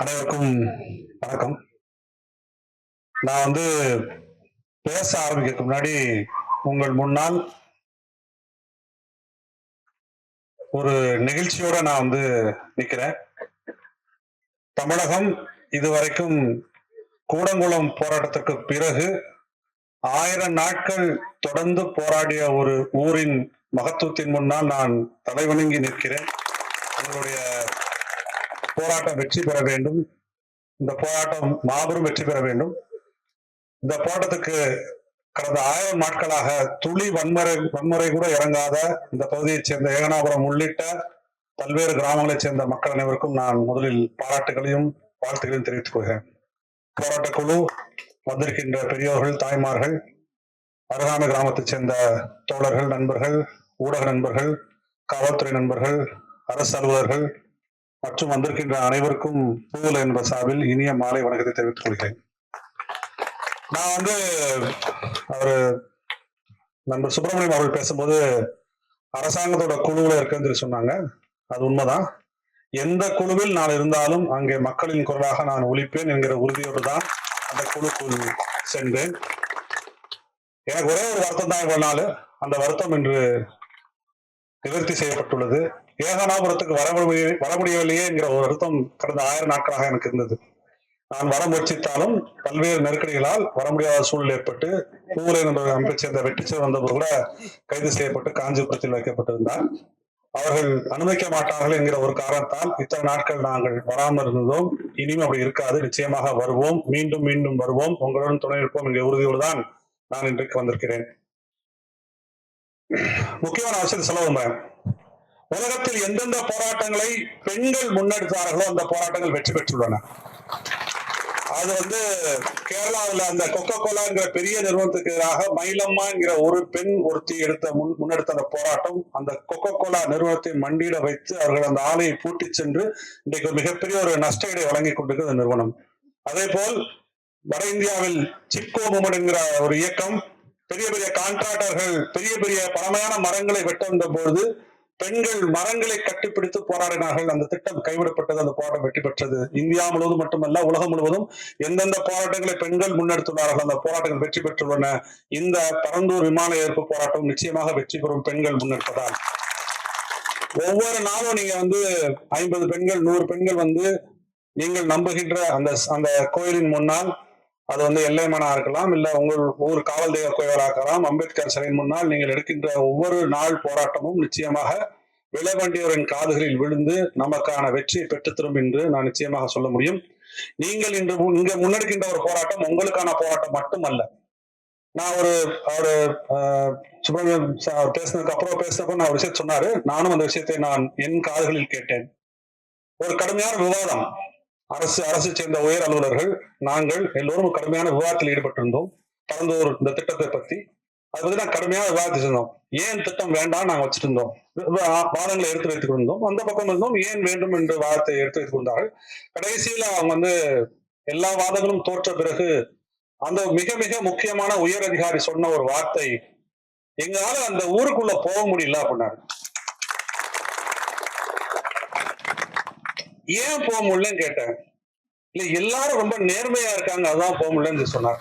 அனைவருக்கும் வணக்கம். நான் வந்து பேச ஆரம்பிக்கிறதுக்கு முன்னாடி உங்கள் முன்னால் ஒரு நிகழ்ச்சியோட நான் வந்து நிக்கிறேன். தமிழகம் இதுவரைக்கும் கூடங்குளம் போராட்டத்துக்கு பிறகு ஆயிரம் நாட்கள் தொடர்ந்து போராடிய ஒரு ஊரின் மகத்துவத்தின் முன்னால் நான் தலைவணங்கி நிற்கிறேன். உங்களுடைய போராட்டம் வெற்றி பெற வேண்டும். இந்த போராட்டம் மாபெரும் வெற்றி பெற வேண்டும். இந்த போராட்டத்துக்கு கடந்த ஆயிரம் நாட்களாக துளி வன்முறை வன்முறை கூட இறங்காத இந்த பகுதியைச் சேர்ந்த ஏகனாபுரம் உள்ளிட்ட பல்வேறு கிராமங்களைச் சேர்ந்த மக்கள் அனைவருக்கும் நான் முதலில் பாராட்டுகளையும் வாழ்த்துக்களையும் தெரிவித்துக் கொள்கிறேன். போராட்ட குழு வந்திருக்கின்ற பெரியோர்கள் தாய்மார்கள் அருகாமை கிராமத்தைச் சேர்ந்த தோழர்கள் நண்பர்கள் ஊடக நண்பர்கள் காவல்துறை நண்பர்கள் அரசு அலுவலர்கள் மற்றும் வந்திருக்கின்ற அனைவருக்கும் பூவல் என்ற சார்பில் இனிய மாலை வணக்கத்தை தெரிவித்துக் கொள்கிறேன். நான் வந்து அவர் நண்பர் சுப்பிரமணியம் அவர்கள் பேசும்போது அரசாங்கத்தோட குழுவுல இருக்குன்னு சொல்லி சொன்னாங்க. அது உண்மைதான். எந்த குழுவில் நான் இருந்தாலும் அங்கே மக்களின் குரலாக நான் ஒழிப்பேன் என்கிற உறுதியோடு தான் அந்த குழுக்குள் சென்றேன். எனக்கு ஒரே ஒரு வருத்தம் தான் இவ்வளவு நாள். அந்த வருத்தம் இன்று நிவர்த்தி செய்யப்பட்டுள்ளது. ஏகனாபுரத்துக்கு வர வர முடியவில்லையே என்கிற ஒரு வருத்தம் கடந்த ஆயிரம் நாட்களாக எனக்கு இருந்தது. நான் வர முயற்சித்தாலும் பல்வேறு நெருக்கடிகளால் வர முடியாத சூழல் ஏற்பட்டு பூவுரை என்ற அமைப்பை சேர்ந்த வெற்றிச்சர் வந்தவர் கூட கைது செய்யப்பட்டு காஞ்சிபுரத்தில் வைக்கப்பட்டிருந்தார் அவர்கள் அனுமதிக்க மாட்டார்கள் என்கிற ஒரு காரணத்தால் இத்தனை நாட்கள் நாங்கள் வராமல் இருந்தோம். இனியும் அப்படி இருக்காது. நிச்சயமாக வருவோம். மீண்டும் மீண்டும் வருவோம். உங்களுடன் துணை இருப்போம் என்கிற உறுதியோடு தான் நான் இன்றைக்கு வந்திருக்கிறேன். முக்கியமான விஷயத்தை சொல்ல உலகத்தில் எந்தெந்த போராட்டங்களை பெண்கள் முன்னெடுத்தார்களோ அந்த போராட்டங்கள் வெற்றி பெற்றுள்ளன. அது வந்து கேரளாவில் அந்த கொக்கோ கோலாங்கிற பெரிய நிறுவனத்துக்கு எதிராக மயிலம்மா என்கிற ஒரு பெண் ஒருத்தி எடுத்த முன் முன்னெடுத்த அந்த போராட்டம் அந்த கொக்கோ கோலா நிறுவனத்தை மண்டியிட வைத்து அவர்கள் அந்த ஆலையை பூட்டி சென்று இன்றைக்கு ஒரு மிகப்பெரிய ஒரு நஷ்ட இடை வழங்கி கொண்டிருக்கிறது நிறுவனம். அதே போல் வட இந்தியாவில் சிப்கோ மூமெண்ட் என்கிற ஒரு இயக்கம் பெரிய பெரிய கான்ட்ராக்டர்கள் பெரிய பெரிய பழமையான மரங்களை வெட்ட வந்த போது பெண்கள் மரங்களை கட்டிப்பிடித்து போராடினார்கள். அந்த திட்டம் கைவிடப்பட்டது அந்த போராட்டம் வெற்றி பெற்றது. இந்தியா முழுவதும் மட்டுமல்ல உலகம் முழுவதும் எந்தெந்த போராட்டங்களை பெண்கள் முன்னெடுத்துள்ளார்கள் அந்த போராட்டங்கள் வெற்றி பெற்றுள்ளன. இந்த பரந்தூர் விமான ஏற்பு போராட்டம் நிச்சயமாக வெற்றி பெறும் பெண்கள் முன்னெடுப்பதால். ஒவ்வொரு நாளும் நீங்க வந்து ஐம்பது பெண்கள் நூறு பெண்கள் வந்து நீங்கள் நம்புகின்ற அந்த அந்த கோயிலின் முன்னால் அது வந்து எல்லைமனா இருக்கலாம் இல்ல உங்கள் ஊர் காவல் தெய்வ கோயிலாக இருக்கலாம். அம்பேத்கர் சிலையின் முன்னால் நீங்கள் எடுக்கின்ற ஒவ்வொரு நாள் போராட்டமும் நிச்சயமாக விலவண்டியோரின் காதுகளில் விழுந்து நமக்கான வெற்றியை பெற்றுத்தரும் என்று நான் நிச்சயமாக சொல்ல முடியும். நீங்கள் இன்று இங்க முன்னெடுக்கின்ற ஒரு போராட்டம் உங்களுக்கான போராட்டம் மட்டுமல்ல. நான் ஒரு அவரு ஆஹ், சுப்பிரமணியம் அவர் பேசினதுக்கு அப்புறம் பேசினப்ப நான் ஒரு விஷயத்தை சொன்னாரு. நானும் அந்த விஷயத்தை நான் என் காதுகளில் கேட்டேன். ஒரு கடுமையான விவாதம். அரசு அரசு சேர்ந்த உயர் அலுவலர்கள் நாங்கள் எல்லோரும் கடுமையான விவாதத்தில் ஈடுபட்டிருந்தோம். பரந்தூர் இந்த திட்டத்தை பத்தி. அதை பத்தி நான் கடுமையாக விவாதிச்சிருந்தோம் ஏன் திட்டம் வேண்டாம் நாங்கள் வச்சிருந்தோம். இருந்தோம் வாதங்களை எடுத்து வைத்துக் கொண்டிருந்தோம். அந்த பக்கம் இருந்தோம். ஏன் வேண்டும் என்று வாதத்தை எடுத்து வைத்துக் கொண்டார்கள். கடைசியில அவங்க வந்து எல்லா வாதங்களும் தோற்ற பிறகு அந்த மிக மிக முக்கியமான உயர் அதிகாரி சொன்ன ஒரு வார்த்தை எங்களால அந்த ஊருக்குள்ள போக முடியல அப்படின்னாரு. ஏன் போக முடியலன்னு கேட்டேன். இல்ல எல்லாரும் ரொம்ப நேர்மையா இருக்காங்க அதான் போக முடியலன்னு சொன்னார்.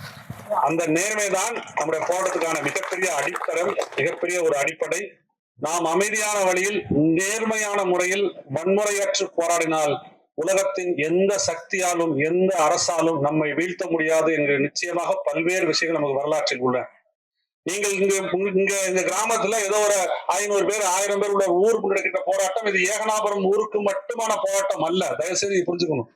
அந்த நேர்மை தான் நம்முடைய போராட்டத்துக்கான மிகப்பெரிய அடித்தளம் மிகப்பெரிய ஒரு அடிப்படை. நாம் அமைதியான வழியில் நேர்மையான முறையில் வன்முறையற்று போராடினால் உலகத்தின் எந்த சக்தியாலும் எந்த அரசாலும் நம்மை வீழ்த்த முடியாது என்று நிச்சயமாக பல்வேறு விஷயங்கள் நமக்கு வரலாற்றில் உள்ள நீங்கள் இங்க இங்க இந்த கிராமத்துல ஏதோ ஒரு ஐநூறு பேர் ஆயிரம் பேர் உள்ள ஊர் முன்னெடுக்கின்ற போராட்டம். இது ஏகனாபுரம் ஊருக்கு மட்டுமான போராட்டம் அல்ல. தயவுசெய்து புரிஞ்சுக்கணும்.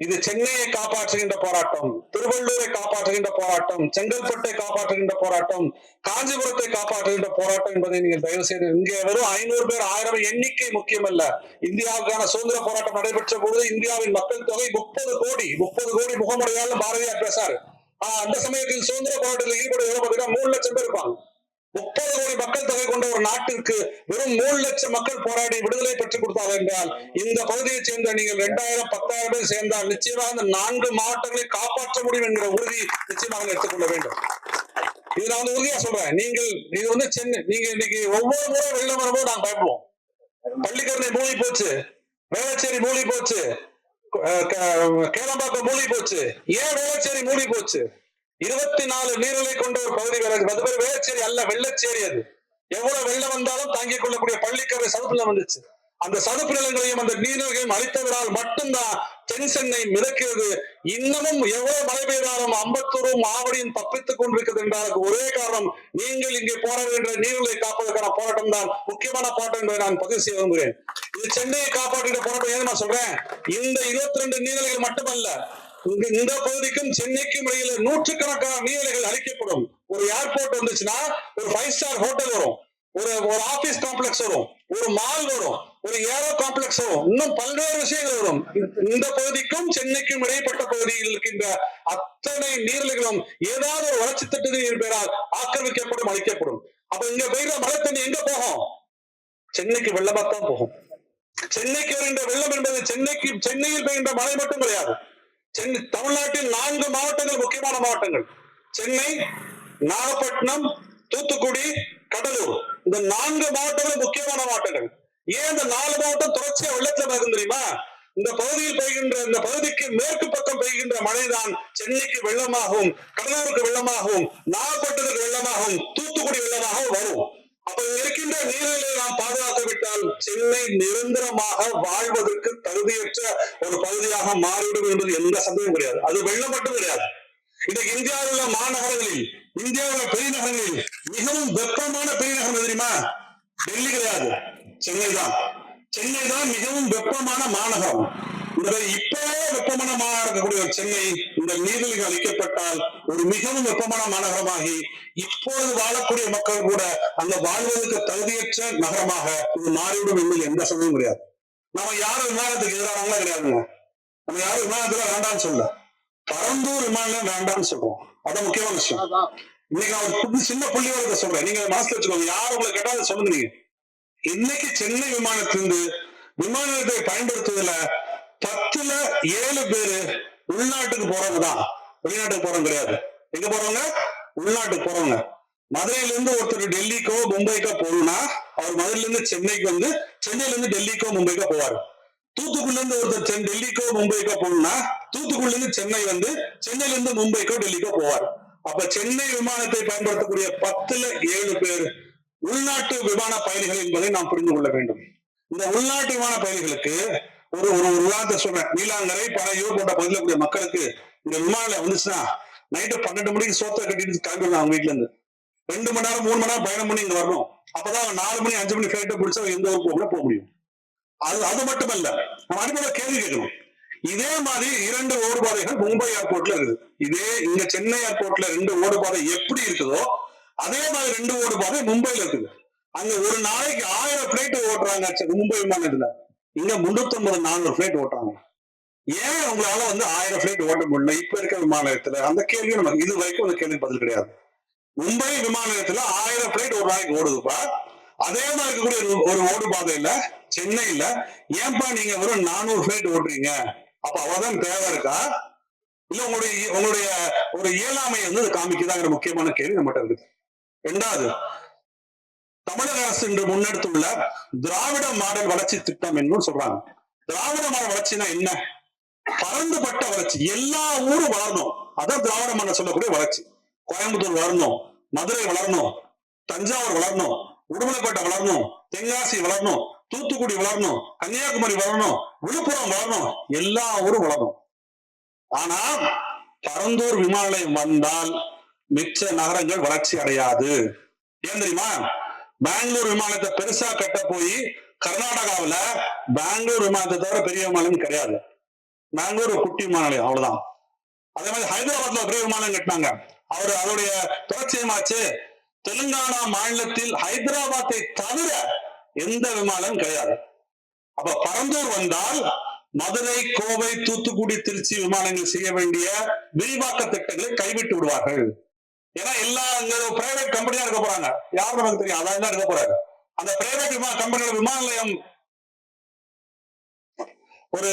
இது சென்னையை காப்பாற்றுகின்ற போராட்டம் திருவள்ளூரை காப்பாற்றுகின்ற போராட்டம் செங்கல்பட்டை காப்பாற்றுகின்ற போராட்டம் காஞ்சிபுரத்தை காப்பாற்றுகின்ற போராட்டம் என்பதை நீங்கள் தயவு செய்து இங்கே வெறும் ஐநூறு பேர் ஆயிரம் எண்ணிக்கை முக்கியமல்ல. இந்தியாவுக்கான சுதந்திர போராட்டம் நடைபெற்ற பொழுது இந்தியாவின் மக்கள் தொகை முப்பது கோடி முப்பது கோடி முகமுறையால் பாரதியார் பேசாரு. அந்த சமயத்தில் சுதந்திர போராட்டத்தில் ஈடுபடுகிற பார்த்தீங்கன்னா மூணு லட்சம் பேர் இருப்பாங்க. முப்பது கோடி மக்கள் தொகை கொண்ட ஒரு நாட்டிற்கு வெறும் மூணு லட்சம் மக்கள் போராடி விடுதலை பெற்றுக் கொடுத்தார்கள் என்றால் இந்த பகுதியைச் சேர்ந்த நீங்கள் ரெண்டாயிரம் பத்தாயிரம் பேர் சேர்ந்தால் நிச்சயமாக இந்த நான்கு மாவட்டங்களை காப்பாற்ற முடியும் என்கிற உறுதி நிச்சயமாக எடுத்துக்கொள்ள வேண்டும். இது நான் வந்து உறுதியா சொல்றேன். நீங்கள் இது வந்து சென்னை நீங்க இன்னைக்கு ஒவ்வொரு முறை வெளியில வரும்போது நாங்க பயப்படுவோம். பள்ளிக்கரணை மூழ்கி போச்சு. வேளச்சேரி மூழ்கி போச்சு. கேளம்பாக்கம் மூடி போச்சு. ஏன் வேளச்சேரி மூடி போச்சு? இருபத்தி நாலு நீர்நிலை கொண்ட ஒரு பகுதி வேலை அது பேர் வேளச்சேரி அல்ல வெள்ளச்சேரி அது. எவ்வளவு வெள்ளம் வந்தாலும் தாங்கிக் கொள்ளக்கூடிய பள்ளிக்கரை சவுத்துல வந்துச்சு. அந்த சதுப்பு நிலங்களையும் அந்த நீர்நிலைகளையும் அழித்தவரால் மட்டும்தான் தென் சென்னை மிதக்கிறது. இன்னமும் எவ்வளவு மழை பெய்தாலும் அம்பத்தூரும் ஆவடியும் தப்பித்துக் கொண்டிருக்கிறது என்றால் ஒரே காரணம் நீங்கள் இங்கே போராடுகின்ற நீர்நிலை காப்பதற்கான போராட்டம் தான் முக்கியமான போராட்டம் என்பதை நான் பதிவு செய்ய விரும்புகிறேன். இது சென்னையை காப்பாற்றுகிற போராட்டம் ஏன் நான் சொல்றேன். இந்த இருபத்தி ரெண்டு நீர்நிலைகள் மட்டுமல்ல இந்த பகுதிக்கும் சென்னைக்கும் இடையில நூற்றுக்கணக்கான நீர்நிலைகள் அழிக்கப்படும். ஒரு ஏர்போர்ட் வந்துச்சுன்னா ஒரு ஃபைவ் ஸ்டார் ஹோட்டல் வரும். ஒரு ஒரு ஆபீஸ் காம்ப்ளெக்ஸ் வரும். ஒரு மால் வரும். ஒரு ஏரோ காம்ப்ளெக்ஸ் வரும். இன்னும் பல்வேறு விஷயங்கள் வரும். இந்த பகுதிக்கும் சென்னைக்கும் இடைப்பட்ட பகுதியில் இருக்கின்ற அத்தனை நீர்நிலைகளும் ஏதாவது ஒரு வளர்ச்சி திட்டத்தின் பெயரால் ஆக்கிரமிக்கப்படும் அழிக்கப்படும். அப்ப இங்க பெய்கிற மழை தண்ணி எங்க போகும்? சென்னைக்கு வெள்ளமா தான் போகும். சென்னைக்கு வருகின்ற வெள்ளம் என்பது சென்னைக்கு சென்னையில் பெய்கின்ற மழை மட்டும் கிடையாது. சென்னை தமிழ்நாட்டில் நான்கு மாவட்டங்கள் முக்கியமான மாவட்டங்கள். சென்னை நாகப்பட்டினம் தூத்துக்குடி கடலூர். இந்த நான்கு மாவட்டங்களும் முக்கியமான மாவட்டங்கள். ஏன் இந்த நாலு மாவட்டம் தொடர்ச்சியா வெள்ளத்துல மிதக்கும் தெரியுமா? இந்த பகுதியில் பெய்கின்ற இந்த பகுதிக்கு மேற்கு பக்கம் பெய்கின்ற மழைதான் சென்னைக்கு வெள்ளமாகவும் கடலூருக்கு வெள்ளமாகவும் நாகப்பட்டினத்துக்கு வெள்ளமாகவும் தூத்துக்குடி வெள்ளமாகவும் வரும். அப்ப இருக்கின்ற நீர்நிலையை நாம் பாதுகாக்கவிட்டால் சென்னை நிரந்தரமாக வாழ்வதற்கு தகுதியற்ற ஒரு பகுதியாக மாறிவிடும் என்பது எந்த சந்தேகம் கிடையாது. அது வெள்ளம் மட்டும் கிடையாது. இன்னைக்கு இந்தியாவில் உள்ள மாநகரங்களில் இந்தியாவில் பெருநகரங்களில் மிகவும் வெப்பமான பெருநகரம் தெரியுமா? டெல்லி கிடையாது. சென்னை தான். சென்னை தான் மிகவும் வெப்பமான மாநகரம். இந்த இப்பவே வெப்பமான மாநகரம் இருக்கக்கூடிய ஒரு சென்னை இந்த நீர்நிலைகள் அளிக்கப்பட்டால் ஒரு மிகவும் வெப்பமான மாநகரமாகி இப்பொழுது வாழக்கூடிய மக்கள் கூட அந்த வாழ்வதற்கு தகுதியற்ற நகரமாக இது மாறிவிடும் என்பது எந்த சந்தேகமும் கிடையாது. நம்ம யாரும் விமானத்துக்கு எதிரானவங்களா கிடையாதுங்க. நம்ம யாரும் விமானத்துல வேண்டாம்னு சொல்ல பரந்தூர் விமானம் வேண்டாம்னு சொல்றோம். அதான் முக்கியமான விஷயம். இன்னைக்கு நான் புது சின்ன புள்ளியோட சொல்றேன். நீங்க மனசுல வச்சுக்கோங்க. யார் உங்களை கேட்டா அதை சொல்லுங்க நீங்க. இன்னைக்கு சென்னை விமானத்திலிருந்து விமான நிலையத்தை பயன்படுத்துவதில் பத்துல ஏழு பேரு உள்நாட்டுக்கு போறவங்க தான். வெளிநாட்டுக்கு போறவங்க கிடையாது. எங்க போறவங்க? உள்நாட்டுக்கு போறவங்க. மதுரையில இருந்து ஒருத்தர் டெல்லிக்கோ மும்பைக்கோ போகணும்னா அவர் மதுரையில இருந்து சென்னைக்கு வந்து சென்னையில இருந்து டெல்லிக்கோ மும்பைக்கோ போவார். தூத்துக்குள்ள இருந்து ஒருத்தர் சென் டெல்லிக்கோ மும்பைக்கோ போகணும்னா தூத்துக்குடில இருந்து சென்னை வந்து சென்னையில இருந்து மும்பைக்கோ டெல்லிக்கோ போவார். அப்ப சென்னை விமானத்தை பயன்படுத்தக்கூடிய பத்துல ஏழு பேர் உள்நாட்டு விமான பயணிகள் என்பதை நாம் புரிந்து கொள்ள வேண்டும். இந்த உள்நாட்டு விமான பயணிகளுக்கு ஒரு ஒரு ஒரு உதாரணத்தை சொல்றேன். நீலாங்கரை பனையூர் போன்ற பகுதியில் கூடிய மக்களுக்கு இந்த விமானம் வந்துச்சுன்னா நைட்டு பன்னெண்டு மணிக்கு சோத்தை கட்டிட்டு கிளம்பிடணும் அவங்க வீட்டுல இருந்து ரெண்டு மணி நேரம் மூணு மணி நேரம் பயணம் பண்ணி இங்க வரணும். அப்பதான் நாலு மணி அஞ்சு மணி ஃபிளைட்டை பிடிச்சா எந்த ஊருக்கு போக முடியும். அது அது மட்டுமல்ல நம்ம அடுத்த கேள்வி கேட்கணும். இதே மாதிரி இரண்டு ஓடுபாதைகள் மும்பை ஏர்போர்ட்ல இருக்குது. இதே இங்க சென்னை ஏர்போர்ட்ல ரெண்டு ஓடுபாதை எப்படி இருக்குதோ அதே மாதிரி ரெண்டு ஓடுபாதை மும்பைல இருக்குது. அங்க ஒரு நாளைக்கு ஆயிரம் பிளைட் ஓட்டுறாங்க மும்பை விமானத்துல. இங்க முன்னூத்தி ஐம்பது நானூறு பிளைட் ஓட்டுறாங்க. ஏன் உங்களால வந்து ஆயிரம் பிளைட் ஓட்ட முடியல? இப்ப இருக்க விமான நிலையத்துல அந்த கேள்வி நமக்கு இது வரைக்கும் அந்த கேள்வி பதில் கிடையாது. மும்பை விமான நிலையத்துல ஆயிரம் பிளைட் ஒரு நாளைக்கு ஓடுதுப்பா. அதே மாதிரி இருக்கக்கூடிய ஒரு- ஓடு ஓடுபாதையில சென்னையில ஏன்பா நீங்க வெறும் நானூறு பிளைட் ஓட்டுறீங்க? அப்ப அவதான் தேவை இருக்கா? இல்ல உங்களுடைய உங்களுடைய ஒரு இயலாமை வந்து காமிக்குதாங்கிற முக்கியமான கேள்வி நம்மகிட்ட இருக்குது ரெண்டாவது தமிழக அரசு இன்று முன்னெடுத்துள்ள திராவிட மாடல் வளர்ச்சி திட்டம் என்னும் சொல்றாங்க. திராவிட மாடல் வளர்ச்சினா என்ன? பறந்துபட்ட வளர்ச்சி. எல்லா ஊரும் வளரணும். அதான் திராவிட மாடல் சொல்லக்கூடிய வளர்ச்சி. கோயம்புத்தூர் வளரணும். மதுரை வளரணும். தஞ்சாவூர் வளரணும். உடுமலைப்பேட்டை வளரணும் தென்காசி வளரணும் தூத்துக்குடி வளரணும் கன்னியாகுமரி வளரணும் விழுப்புரம் வளரணும் எல்லா ஊரும் வளரணும். ஆனா பரந்தூர் விமான நிலையம் வந்தால் மிச்ச நகரங்கள் வளர்ச்சி அடையாது. ஏன் தெரியுமா? பெங்களூர் விமானத்தை பெருசா கட்ட போய் கர்நாடகாவுல பெங்களூர் விமானத்தை தவிர பெரிய விமானம் கிடையாது. பெங்களூர் குட்டி விமான நிலையம் அவ்வளவுதான். அதே மாதிரி ஹைதராபாத்ல பெரிய விமானம் கட்டினாங்க. அவர் அவருடைய தொடர்ச்சியமாச்சு தெலுங்கானா மாநிலத்தில் ஹைதராபாத்தை தவிர எந்த விமானம் கிடையாது. அப்ப பரந்தூர் வந்தால் மதுரை கோவை தூத்துக்குடி திருச்சி விமானங்கள் செய்ய வேண்டிய விரிவாக்க திட்டங்களை கைவிட்டு விடுவார்கள். ஏன்னா எல்லா இங்க பிரைவேட் கம்பெனியா இருக்க போறாங்க. யார் நமக்கு தெரியும்? அதான் தான் இருக்க போறாரு. அந்த பிரைவேட் விமான கம்பெனியோட விமான நிலையம் ஒரு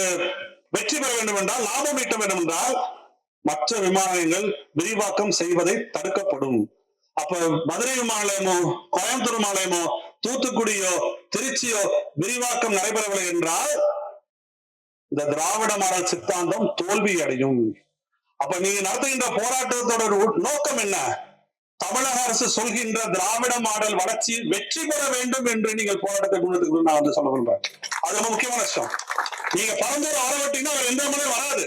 வெற்றி பெற வேண்டும் என்றால் லாபம் ஈட்ட வேண்டும் என்றால் மற்ற விமான நிலையங்கள் விரிவாக்கம் செய்வதை தடுக்கப்படும். அப்ப மதுரை விமான கோயம்புத்தூர் விமான தூத்துக்குடியோ திருச்சியோ விரிவாக்கம் நடைபெறவில்லை என்றால் இந்த திராவிட மாடல் சித்தாந்தம் தோல்வி அடையும் அப்ப நீங்க நடத்துகின்ற போராட்டத்தோட நோக்கம் என்ன? தமிழக அரசு சொல்கின்ற திராவிட மாடல் வளர்ச்சி வெற்றி பெற வேண்டும் என்று நீங்கள் போராட்டத்தை முன்னெடுத்து நான் வந்து சொல்ல விரும்புறேன். அது ரொம்ப முக்கியமான விஷயம். நீங்க பரந்தூர் ஆரம்பிட்டீங்கன்னா வேற எந்த மலையும் வராது.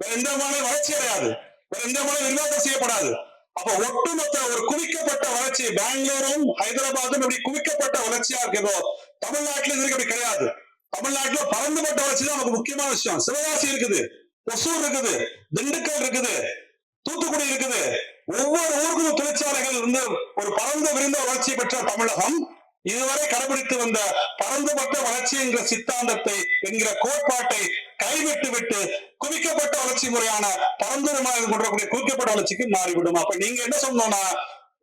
வேற எந்த மலையும் வளர்ச்சி அடையாது. வேற எந்த மலையும் விரிவாக்கம் செய்யப்படாது. அப்ப ஒட்டுமொத்த ஒரு குவிக்கப்பட்ட வளர்ச்சி பெங்களூரும் ஹைதராபாத்தும் இப்படி குவிக்கப்பட்ட வளர்ச்சியா இருக்கிறதோ தமிழ்நாட்டில் இதுக்கு அப்படி கிடையாது. தமிழ்நாட்டுல பறந்துபட்ட வளர்ச்சி தான் நமக்கு முக்கியமான விஷயம். சிவகாசி இருக்குது ஒசூர் இருக்குது திண்டுக்கல் இருக்குது தூத்துக்குடி இருக்குது. ஒவ்வொரு ஊருக்கும் தொழிற்சாலைகள் இருந்து ஒரு பரந்த விரிந்த வளர்ச்சி பெற்ற தமிழகம். இதுவரை கடைபிடித்து வந்த பரந்துபட்ட வளர்ச்சி என்ற சித்தாந்தத்தை என்கிற கோட்பாட்டை கைவிட்டு விட்டு குவிக்கப்பட்ட வளர்ச்சி முறையான பரந்துரமாக கொண்டக்கூடிய குவிக்கப்பட்ட வளர்ச்சிக்கு மாறிவிடும். அப்ப நீங்க என்ன சொல்லணும்னா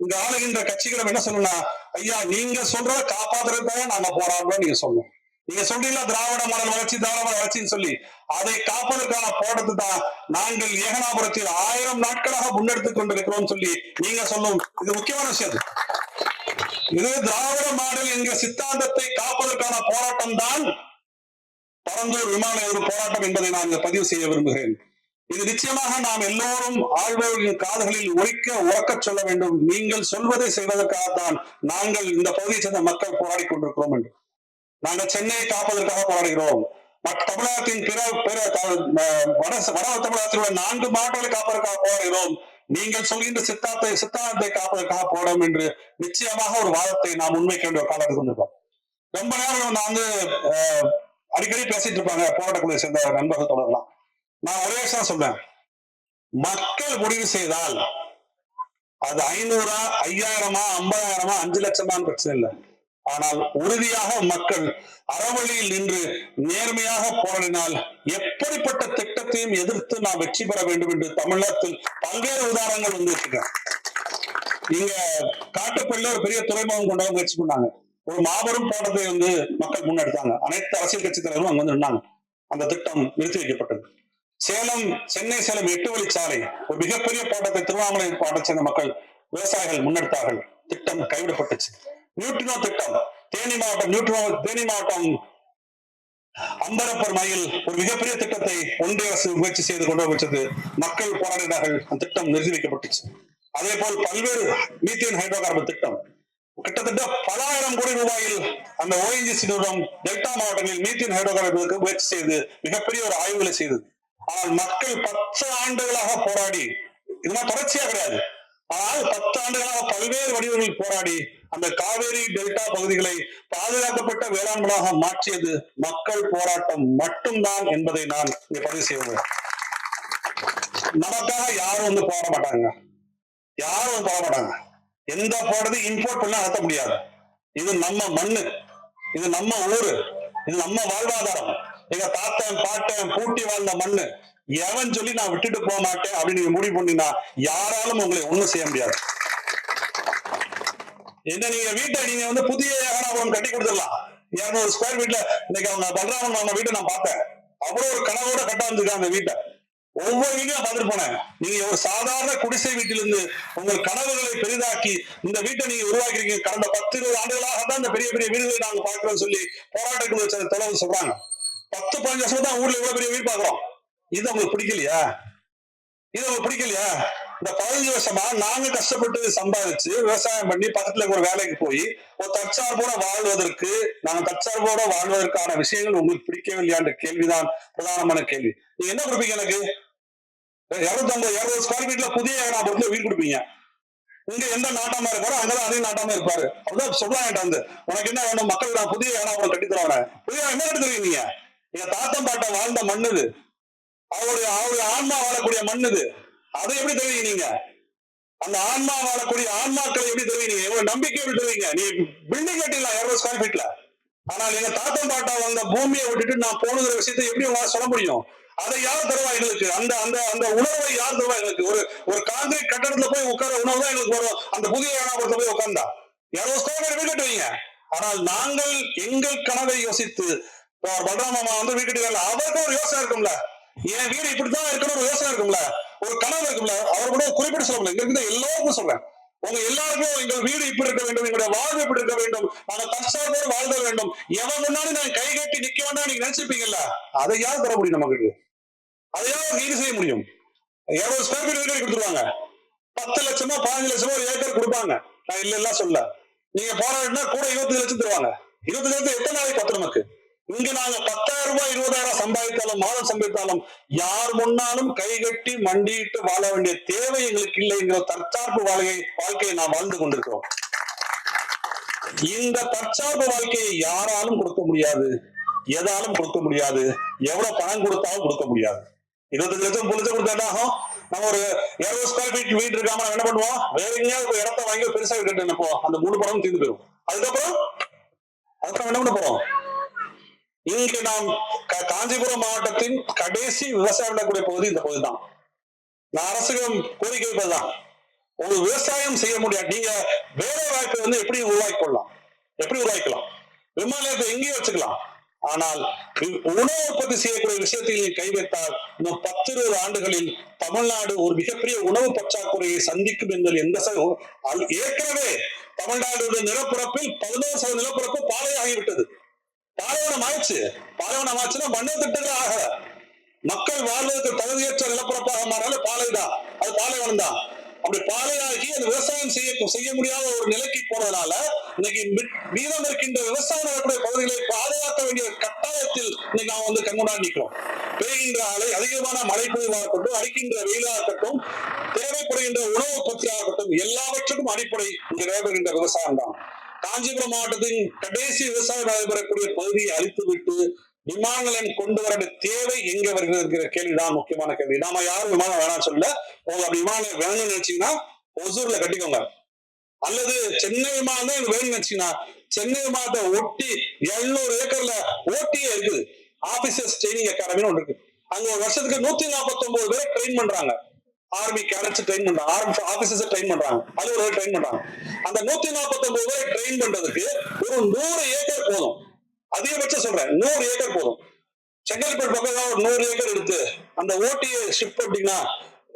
இங்க ஆளுகின்ற கட்சிகளும் என்ன சொல்லணும்னா ஐயா நீங்க சொல்றத காப்பாத்துறதுக்காக நாங்க போராடுறோம் நீங்க சொல்லணும். நீங்க சொல்றீங்களா திராவிட மாடல் வளர்ச்சி திராவிட வளர்ச்சின்னு சொல்லி. அதை காப்பதற்கான போராட்டத்தை தான் நாங்கள் ஏகனாபுரத்தில் ஆயிரம் நாட்களாக முன்னெடுத்துக் கொண்டிருக்கிறோம் சொல்லி நீங்க சொல்லும். இது முக்கியமான விஷயம். இது. திராவிட மாடல் என்கிற சித்தாந்தத்தை காப்பதற்கான போராட்டம் தான் பரந்தூர் விமான எதிர்ப்பு போராட்டம் என்பதை நான் இங்க பதிவு செய்ய விரும்புகிறேன். இது நிச்சயமாக நாம் எல்லோரும் ஆழ்வோரின் காதுகளில் ஒழிக்க உறக்க சொல்ல வேண்டும். நீங்கள் சொல்வதை செய்வதற்காகத்தான் நாங்கள் இந்த பகுதியை சேர்ந்த மக்கள் போராடி கொண்டிருக்கிறோம் என்று. நாங்கள் சென்னையை காப்பதற்காக போராடுகிறோம். தமிழகத்தின் பிற பிற வட வட தமிழகத்தில் உள்ள நான்கு மாவட்டங்களை காப்பதற்காக போராடுகிறோம். நீங்கள் சொல்கின்ற சித்தாத்தை சித்தாந்தத்தை காப்பதற்காக போராடும் என்று நிச்சயமாக ஒரு வாதத்தை நாம் முன்வைக்க வேண்டிய ஒரு காலத்துக்கு வந்திருக்கோம். ரொம்ப நேரம் நான் வந்து அடிக்கடி பேசிட்டு இருப்பாங்க போராட்டக்குழுவை சேர்ந்த நண்பர்கள் தொடரலாம் நான் ஒரே விஷயம் சொல்றேன். மக்கள் முடிவு செய்தால் அது ஐநூறா ஐயாயிரமா ஐம்பதாயிரமா அஞ்சு லட்சமான்னு பிரச்சனை இல்லை. ஆனால் உறுதியாக மக்கள் அறவழியில் நின்று நேர்மையாக போராடினால் எப்படிப்பட்ட திட்டத்தையும் எதிர்த்து நாம் வெற்றி பெற வேண்டும் என்று தமிழகத்தில் பல்வேறு உதாரணங்கள் வந்து இங்க காட்டுப்பள்ளியில ஒரு பெரிய துறைமுகம் கொண்டாட முயற்சி பண்ணாங்க. ஒரு மாபெரும் போராட்டத்தை வந்து மக்கள் முன்னெடுத்தாங்க. அனைத்து அரசியல் கட்சி தலைவரும் அங்க வந்து நின்னாங்க. அந்த திட்டம் நிறுத்தி வைக்கப்பட்டது. சேலம் சென்னை சேலம் எட்டு வழிச்சாலை ஒரு மிகப்பெரிய போராட்டத்தை திருவண்ணாமலை மாவட்டத்தை சேர்ந்த மக்கள் விவசாயிகள் முன்னெடுத்தார்கள். திட்டம் கைவிடப்பட்டுச்சு. நியூட்ரினோ திட்டம் தேனி மாவட்டம் நியூட்ரினோ தேனி மாவட்டம் அம்பரப்பர் மயில் ஒரு மிகப்பெரிய திட்டத்தை ஒன்றிய அரசு முயற்சி செய்து கொண்டு வச்சது மக்கள் போராடினார்கள். அந்த திட்டம் நிறுத்தி வைக்கப்பட்டுச்சு அதே போல் பல்வேறு மீத்தியன் ஹைட்ரோ கார்பன் திட்டம். கிட்டத்தட்ட பல ஆயிரம் கோடி ரூபாயில் அந்த ஓஎன்ஜிசி நிறுவனம் டெல்டா மாவட்டங்களில் மீத்தியன் ஹைட்ரோ கார்பனுக்கு முயற்சி செய்து மிகப்பெரிய ஒரு ஆய்வுகளை செய்தது. ஆனால் மக்கள் பத்து ஆண்டுகளாக போராடி இதெல்லாம் மாதிரி தொடர்ச்சியா கிடையாது. ஆனால் பத்து ஆண்டுகளாக பல்வேறு வடிவங்களில் போராடி அந்த காவேரி டெல்டா பகுதிகளை பாதுகாக்கப்பட்ட வேளாண்மையாக மாற்றியது மக்கள் போராட்டம் மட்டும்தான் என்பதை நான் இங்க பதிவு செய்வேன் நமக்காக யாரும் வந்து போட மாட்டாங்க. யாரும் வந்து போட மாட்டாங்க. எந்த போடுறது இம்போர்ட் பண்ண நடத்த முடியாது. இது நம்ம மண்ணு இது நம்ம ஊரு இது நம்ம வாழ்வாதாரம். எங்க தாத்தன் பாட்டன் பூட்டி வாழ்ந்த மண்ணு எவன் சொல்லி நான் விட்டுட்டு போக மாட்டேன் அப்படின்னு நீங்க முடிவு பண்ணீங்கன்னா யாராலும் உங்களை ஒண்ணும் செய்ய முடியாது. என்ன நீங்க வீட்டை நீங்க வந்து புதிய ஏகனாபுரம் கட்டி கொடுத்துடலாம். இருநூறு ஸ்கொயர் ஃபீட்ல இன்னைக்கு அவங்க பலராமன் அவங்க வீட்டை நான் பார்த்தேன். அவ்வளவு ஒரு கனவோட கட்ட வந்திருக்காங்க அந்த வீட்டை. ஒவ்வொரு வீட்டையும் பார்த்துட்டு போனேன். நீங்க ஒரு சாதாரண குடிசை வீட்டிலிருந்து உங்கள் கனவுகளை பெரிதாக்கி இந்த வீட்டை நீங்க உருவாக்கிருக்கீங்க கடந்த பத்து இருபது ஆண்டுகளாக தான் இந்த பெரிய பெரிய வீடுகளை நாங்க பாக்குறோம் சொல்லி போராட்டங்கள் வச்ச தொலைவு சொல்றாங்க. பத்து பதினஞ்சு வருஷம் தான் ஊர்ல இவ்வளவு பெரிய வீடு பாக்குறோம் இது உங்களுக்கு பிடிக்கலையா? இது உங்களுக்கு பிடிக்கலையா? இந்த பதினஞ்சு வருஷமா நாங்க கஷ்டப்பட்டு சம்பாதிச்சு விவசாயம் பண்ணி பக்கத்துல ஒரு வேலைக்கு போய் ஒரு தற்சார்போட வாழ்வதற்கு நாங்க தற்சார்போட வாழ்வதற்கான விஷயங்கள் உங்களுக்கு பிடிக்கவில்லையான்ற கேள்விதான் பிரதானமான கேள்வி. நீங்க என்ன கொடுப்பீங்க எனக்கு? இருபத்தி ஐம்பது இருபது ஸ்கொயர் ஃபீட்ல புதிய ஏகனாபுரத்துல வீடு கொடுப்பீங்க. இங்க எந்த நாட்டாம இருப்பாரோ அங்கதான் அதே நாட்டாம இருப்பாரு. அப்படிதான் சொல்லலாம் என்கிட்ட வந்து. உனக்கு என்ன வேணும்? மக்கள் நான் புதிய ஏகனாபுரம் கட்டி தருவாங்க புதிய என்ன கட்டி நீங்க? தாத்தம் பாட்டம் வாழ்ந்த மண்ணுது. அவருடைய அவருடைய ஆன்மா வாழக்கூடிய மண் இது அதை எப்படி தெரிவிங்க நீங்க? அந்த ஆன்மா வாழக்கூடிய ஆன்மாக்களை எப்படி தெரிவிங்க எவ்வளவு நம்பிக்கை எப்படி தெரிவிங்க? நீ பில்டிங் கட்டிடலாம் இருநூறு ஸ்கொயர் ஃபீட்ல ஆனால் எங்க தாத்தம் பாட்டா வந்த பூமியை விட்டுட்டு நான் போனுங்கிற விஷயத்தை எப்படி உங்களால சொல்ல முடியும்? அதை யார் தருவா எங்களுக்கு? அந்த அந்த அந்த உணர்வை யார் தருவா எங்களுக்கு? ஒரு ஒரு காங்கிரீட் கட்டடத்துல போய் உட்கார உணவு தான் எங்களுக்கு வரும். அந்த புதிய ஏனாபுரத்துல போய் உட்கார்ந்தா. இருநூறு ஸ்கொயர் ஃபீட் வீடு கட்டுவீங்க. ஆனால் நாங்கள் எங்கள் கனவை யோசித்து இப்போ பலராம வந்து வீட்டுக்கு கட்டுவாங்க அவருக்கு ஒரு யோசனை இருக்கும்ல. என் வீடு இப்படித்தான் இருக்கணும் ஒரு யோசனை இருக்கும்ல. ஒரு கனவு இருக்கும்ல. அவர் கூட குறிப்பிட்டு சொல்லல இங்க இருந்து எல்லாருக்கும் சொல்றேன். உங்க எல்லாருக்கும் எங்க வீடு இப்படி இருக்க வேண்டும். எங்களுடைய வாழ்வு இப்படி இருக்க வேண்டும். நாங்க தற்சார்போடு வாழ்த வேண்டும். எவன் முன்னாடி நான் கை கட்டி நிக்க வேண்டாம் நீங்க நினைச்சிருப்பீங்கல்ல? அதை யார் தர முடியும் நமக்கு. அதையாவது ஈடு செய்ய முடியும். எவ்வளவு ஸ்கொயர் ஃபீட் வீடு கொடுத்துருவாங்க. பத்து லட்சமா பதினஞ்சு லட்சமா ஒரு ஏக்கர் கொடுப்பாங்க. நான் இல்ல எல்லாம் சொல்ல. நீங்க போராடினா கூட இருபத்தஞ்சு லட்சம் தருவாங்க. இருபத்தஞ்சு லட்சம் எத்தனை நாளைக்கு பத்து நமக்கு? இங்க நாங்க பத்தாயிரம் ரூபாய் இருபதாயிரம் சம்பாதித்தாலும் மாதம் சம்பாதித்தாலும் யார் முன்னாலும் கைகட்டி மண்டியிட்டு வாழ வேண்டிய தேவை எங்களுக்கு இல்லைங்கிற தற்சார்பு வாழ்க்கை வாழ்க்கையை நாம் வாழ்ந்து கொண்டிருக்கிறோம். இந்த தற்சார்பு வாழ்க்கையை யாராலும் கொடுக்க முடியாது. எதாலும் கொடுக்க முடியாது. எவ்வளவு பணம் கொடுத்தாலும் கொடுக்க முடியாது. இருபத்தஞ்சு லட்சம் புளிச்சு கொடுத்தாட்டாகும் நம்ம ஒரு இருபது ஸ்கொயர் ஃபீட் வீடு இருக்காம நம்ம என்ன பண்ணுவோம்? வேற எங்கேயாவது ஒரு இடத்த வாங்கி பெருசா வீட்டு நினைப்போம் அந்த மூணு பணம் தீர்ந்து போயிடும் அதுக்கப்புறம் அதுக்கப்புறம் என்ன பண்ண போறோம்? இங்க நாம் காஞ்சிபுரம் மாவட்டத்தின் கடைசி விவசாயம் நடக்கூடிய பகுதி இந்த பகுதி தான். நான் அரசுக்கும் கோரிக்கை வைப்பதுதான். ஒரு விவசாயம் செய்ய முடியாது. நீங்க வேலை வாய்ப்பை வந்து எப்படி உருவாக்கி கொள்ளலாம் எப்படி உருவாக்கலாம் விமானத்தை எங்கேயும் வச்சுக்கலாம். ஆனால் உணவு உற்பத்தி செய்யக்கூடிய விஷயத்தில் கை வைத்தால் இன்னும் பத்து இருபது ஆண்டுகளில் தமிழ்நாடு ஒரு மிகப்பெரிய உணவு பற்றாக்குறையை சந்திக்கும் என்பது எந்த ஏற்கனவே தமிழ்நாடு நிலப்பரப்பில் பதினோரு சதவீத நிலப்பரப்பு பாலையாகிவிட்டது. பாலைவனம் ஆயிடுச்சு பாலைவனம் ஆச்சுன்னா மண்ணு திட்டங்கள் ஆக. மக்கள் வாழ்வதற்கு தகுதியற்ற நிலப்பரப்பாக மாறாலும் பாலைதான் அது பாலைவனம் தான் அப்படி பாலையாகி அந்த விவசாயம் செய்ய செய்ய முடியாத ஒரு நிலைக்கு போனதுனால இன்னைக்கு மீதம் இருக்கின்ற விவசாயம் நடக்கூடிய பகுதிகளை பாதுகாக்க வேண்டிய கட்டாயத்தில் இன்னைக்கு நாம் வந்து கண்முன்னாடி நிற்கிறோம் பெய்கின்ற அலை அதிகமான மழை பொழிவாக இருக்கட்டும் அடிக்கின்ற வெயிலாக இருக்கட்டும் தேவைப்படுகின்ற உணவு உற்பத்தியாக இருக்கட்டும் எல்லாவற்றுக்கும் அடிப்படை இங்கு நடைபெறுகின்ற விவசாயம் தான் காஞ்சிபுரம் மாவட்டத்தின் கடைசி விவசாயம் நடைபெறக்கூடிய பகுதியை அழித்துவிட்டு விமான நிலையம் கொண்டு வர தேவை எங்க வருகிறது இருக்கிற கேள்விதான் முக்கியமான கேள்வி. நாம யாரும் விமானம் வேணாம்னு சொல்ல உங்க அப்படி விமானம் வேணும்னு நினைச்சீங்கன்னா ஒசூர்ல கட்டிக்கோங்க. அல்லது சென்னை விமானம் தான் வேணும்னு நினைச்சீங்கன்னா சென்னை விமானத்தை ஒட்டி எழுநூறு ஏக்கர்ல ஓட்டியே இருக்குது. ஆபீசர்ஸ் ட்ரைனிங் அகாடமின்னு ஒன்று இருக்கு. அங்க ஒரு வருஷத்துக்கு நூத்தி நாற்பத்தி ஒன்பது பேரை ட்ரெயின் பண்றாங்க. ஆர்மி கேடட்ஸ் ட்ரெயின் பண்றாங்க ஆர்மி ஆபீசர்ஸ் ட்ரெயின் பண்றாங்க. அலுவலர்கள் ட்ரெயின் பண்றாங்க. அந்த நூத்தி நாற்பத்தி ஒன்பது பேரை ட்ரெயின் பண்றதுக்கு ஒரு நூறு ஏக்கர் போதும். அதிகபட்சம் சொல்றேன் நூறு ஏக்கர் போதும். செங்கல்பட்டு பக்கம் தான் ஒரு நூறு ஏக்கர் எடுத்து அந்த ஓட்டியை ஷிஃப்ட் பண்ணிட்டீங்கன்னா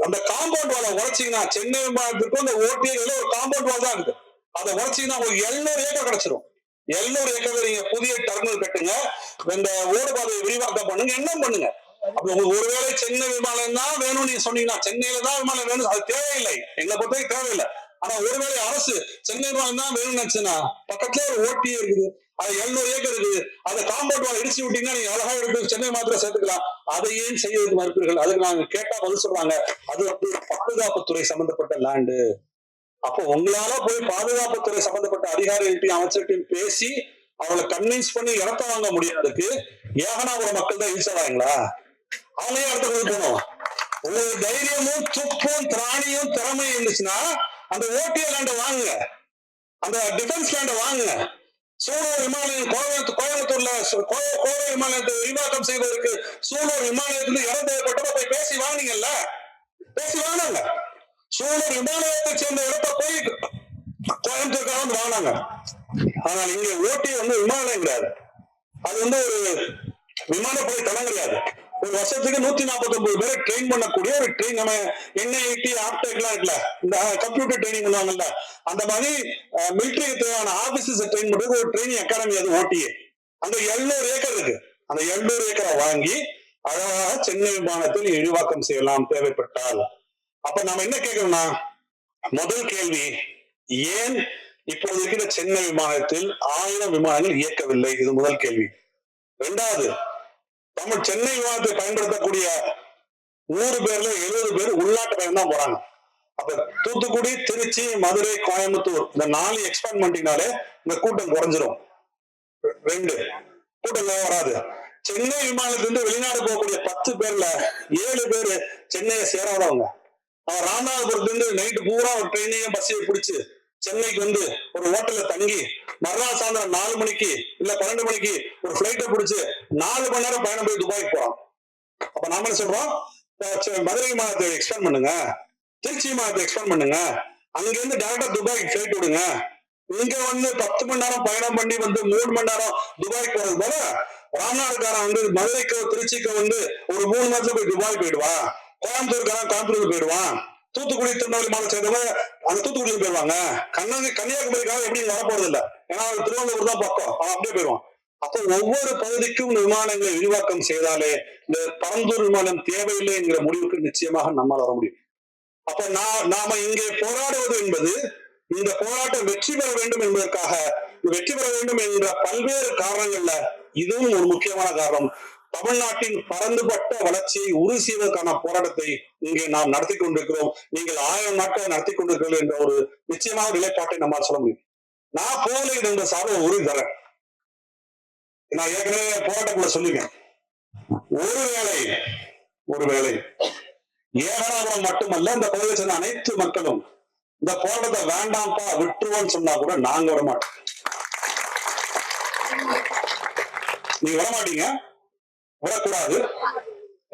அந்த காம்பவுண்ட் வாலை உடைச்சீங்கன்னா சென்னை விமானத்துக்கும் அந்த ஓட்டியில் ஒரு காம்பவுண்ட் வால் தான் இருக்கு அதை உடைச்சீங்கன்னா ஒரு எழுநூறு ஏக்கர் கிடைச்சிரும். எழுநூறு ஏக்கர்ல நீங்க புதிய டெர்மினல் கட்டுங்க இந்த ஓடு பாதையை விரிவாக்கம் பண்ணுங்க என்ன பண்ணுங்க. ஒருவேளை சென்னை விமானம் தான் வேணும் நீங்க சொன்னீங்கன்னா சென்னையில தான் விமானம் வேணும். அது தேவையில்லை. எங்களை பொறுத்தவரை தேவையில்லை. ஆனா ஒருவேளை அரசு சென்னை விமானம் தான் வேணும்னு நினைச்சுன்னா பக்கத்துல ஒரு ஓட்டியே இருக்குது. அது எழுநூறு ஏக்கர் இருக்குது. அதை காம்பவுண்ட் வால் இடிச்சு விட்டீங்கன்னா நீங்க அழகா எடுத்து சென்னை மாத்திரம் சேர்த்துக்கலாம். அதை ஏன் செய்ய மறுப்பீர்கள்? அதுக்கு நாங்க கேட்டா பதில் சொல்றாங்க. அது வந்து பாதுகாப்புத்துறை சம்பந்தப்பட்ட லேண்டு அப்போ உங்களால போய் பாதுகாப்புத்துறை சம்பந்தப்பட்ட அதிகாரிகள்ட்டையும் அமைச்சர்கிட்டையும் பேசி அவளை கன்வின்ஸ் பண்ணி இடத்த வாங்க முடியாதுக்கு ஏகனாபுரம் மக்கள் தான் ஈஸா அவங்களையும் அடுத்த ஏன் கொண்டு உங்களுக்கு தைரியமும் துப்பும் திராணியும் திறமை இருந்துச்சுன்னா அந்த ஓட்டிய லேண்டை வாங்குங்க. அந்த டிஃபென்ஸ் லேண்டை வாங்குங்க. சூலூர் விமானம் கோயம்புத்தூர் கோயம்புத்தூர்ல சு- கோய- கோவை விரிவாக்கம் செய்வதற்கு சூலூர் விமான இடம் தேவைப்பட்டப்ப போய் பேசி வாங்கினீங்கல்ல? பேசி வாங்கினாங்க. சூலூர் விமானத்தை சேர்ந்த இடத்த போய் கோயம்புத்தூர்கார வந்து வாங்கினாங்க. ஆனால் இங்க ஓட்டி வந்து விமானம் கிடையாது. அது வந்து ஒரு விமானப்படை தளம் கிடையாது. வருஷத்துக்கு நூத்தி நாற்பத்தி ஒன்பது பேரை ட்ரெயின் பண்ணக்கூடிய ஒரு ட்ரெயின் நம்ம என்ஐடி ஆப்டெக் எல்லாம் இருக்குல்ல இந்த கம்ப்யூட்டர் ட்ரைனிங் பண்ணுவாங்கல்ல அந்த மாதிரி மிலிட்டரிக்கு தேவையான ஆபீசர்ஸ் ட்ரெயின் பண்றதுக்கு ஒரு ட்ரைனிங் அகாடமி அது ஓட்டியே அந்த எழுநூறு ஏக்கர் இருக்கு. அந்த எழுநூறு ஏக்கரை வாங்கி அழகாக சென்னை விமானத்தில் இழிவாக்கம் செய்யலாம் தேவைப்பட்டால். அப்ப நாம என்ன கேட்கணும்னா முதல் கேள்வி ஏன் இப்போது இருக்கிற சென்னை விமானத்தில் ஆயிரம் விமானங்கள் இயக்கவில்லை? இது முதல் கேள்வி. இரண்டாவது தமிழ் சென்னை விமானத்தை பயன்படுத்தக்கூடிய நூறு பேர்ல எழுபது பேர் உள்நாட்டு பயணம் தான் போறாங்க. அப்ப தூத்துக்குடி திருச்சி மதுரை கோயம்புத்தூர் இந்த நாலு எக்ஸ்பேண்ட் பண்ணிட்டீங்கனாலே இந்த கூட்டம் குறைஞ்சிரும். ரெண்டு கூட்டம் வராது? சென்னை விமானத்திலிருந்து வெளிநாடு போகக்கூடிய பத்து பேர்ல ஏழு பேர் சென்னையை சேராதவங்க. அவன் ராமநாதபுரத்துல இருந்து நைட்டு பூரா ஒரு ட்ரெயினையும் பஸ்ஸையும் பிடிச்சு சென்னைக்கு வந்து ஒரு ஹோட்டல்ல தங்கி மறுநாள் சாயந்தரம் நாலு மணிக்கு இல்ல பன்னெண்டு மணிக்கு ஒரு பிளைட்டை பிடிச்சு நாலு மணி நேரம் பயணம் போய் துபாய்க்கு போறோம். அப்ப நாம என்ன சொல்றோம்? சரி, மதுரை மாதத்தை எக்ஸ்பேண்ட் பண்ணுங்க. திருச்சி மாதத்தை எக்ஸ்பேண்ட் பண்ணுங்க. அங்க இருந்து டேரக்டா துபாய்க்கு ஃபிளைட் விடுங்க. இங்க வந்து பத்து மணி நேரம் பயணம் பண்ணி வந்து மூணு மணி நேரம் துபாய்க்கு போறது போல ராம்நாடுக்காரன் வந்து மதுரைக்கோ திருச்சிக்கோ வந்து ஒரு மூணு மாசம் போய் துபாய் போயிடுவான். கோயம்புத்தூர்காரன் கோயம்புத்தூருக்கு போயிடுவான். தூத்துக்குடி திருநெல்வேலி மாவட்டம் சேர்ந்தவங்க அந்த தூத்துக்குடி போயிருவாங்க. கண்ணகி கன்னியாகுமரிக்காக எப்படி இங்க வரப்போறது இல்ல. ஏன்னா அது திருவள்ளூர் தான் பக்கம். அவன் அப்படியே போயிருவான் அப்போ ஒவ்வொரு பகுதிக்கும் விமானங்களை விரிவாக்கம் செய்தாலே இந்த பரந்தூர் விமானம் தேவையில்லை என்கிற முடிவுக்கு நிச்சயமாக நம்மால் வர முடியும். அப்ப நான் நாம இங்கே போராடுவது என்பது இந்த போராட்டம் வெற்றி பெற வேண்டும் என்பதற்காக வெற்றி பெற வேண்டும் என்ற பல்வேறு காரணங்கள்ல இதுவும் ஒரு முக்கியமான காரணம். தமிழ்நாட்டின் பரந்துபட்ட வளர்ச்சியை உறுதி செய்வதற்கான போராட்டத்தை இங்கே நாம் நடத்தி கொண்டிருக்கிறோம். நீங்கள் ஆயிரம் நாட்கள் நடத்தி கொண்டிருக்கிறீர்கள் என்ற ஒரு நிச்சயமான நிலைப்பாட்டை நம்மால் சொல்ல முடியும். நான் போகலை என்ற சார்பை உறுதி தரேன். நான் ஏற்கனவே போராட்டக்குள்ள சொல்லிருக்கேன் ஒருவேளை ஒருவேளை ஏகனாபுரம் மட்டுமல்ல இந்த பகுதியை சேர்ந்த அனைத்து மக்களும் இந்த போராட்டத்தை வேண்டாம்ப்பா விட்டுருவோம்னு சொன்னா கூட நாங்க வர மாட்டோம் நீங்க வர மாட்டீங்க விடக்கூடாது.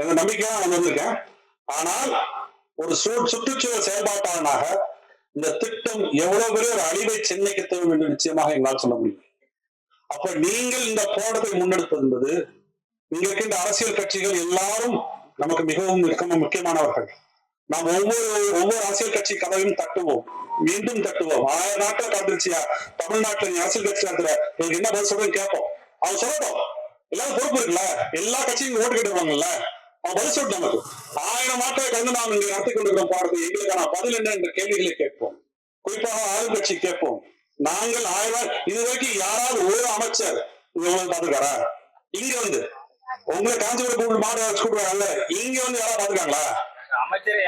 எங்க நம்பிக்கையா நான் வந்திருக்கேன். ஆனால் ஒரு சுற்றுச்சூழல் செயல்பாட்டாளனாக இந்த திட்டம் எவ்வளவு பெரிய ஒரு அழிவை சென்னைக்கு தேவை என்று நிச்சயமாக எங்களால் சொல்ல முடியும். அப்ப நீங்கள் இந்த போராட்டத்தை முன்னெடுப்பது என்பது இங்க இருக்கின்ற அரசியல் கட்சிகள் எல்லாரும் நமக்கு மிகவும் மிகவும் முக்கியமானவர்கள். நாம் ஒவ்வொரு ஒவ்வொரு அரசியல் கட்சி கதவையும் தட்டுவோம். மீண்டும் தட்டுவோம். ஆயிரம் நாட்கள் காத்திருச்சியா? தமிழ்நாட்டில் அரசியல் கட்சி நடத்துற என்ன பதில் சொல்றேன்னு கேட்போம். அவன் சொல்லட்டும். எல்லாரும் பொறுப்பு இருக்குல்ல? எல்லா கட்சியும் ஓட்டு கேட்டுருவாங்கல்ல அவன் பதில் சொல்லட்டும் நமக்கு. ஆயிரம் நாட்களை கடந்து நாம் இங்க நடத்தி கொண்டிருக்கிறோம் பாடத்தை எங்களுக்கான பதில் என்ன என்ற கேள்விகளை கேட்போம். குறிப்பாக ஆளுங்கட்சி கேட்போம். நாங்கள் ஆயிரம் இதுவரைக்கும் யாராவது ஒரு அமைச்சர் இவங்க பாத்துக்காரா இங்க வந்து. உங்களை காஞ்சிபுரம் மாடு கூப்பிடுறாங்கல்ல இங்க வந்து யாராவது பாத்துக்காங்களா அமைச்சரே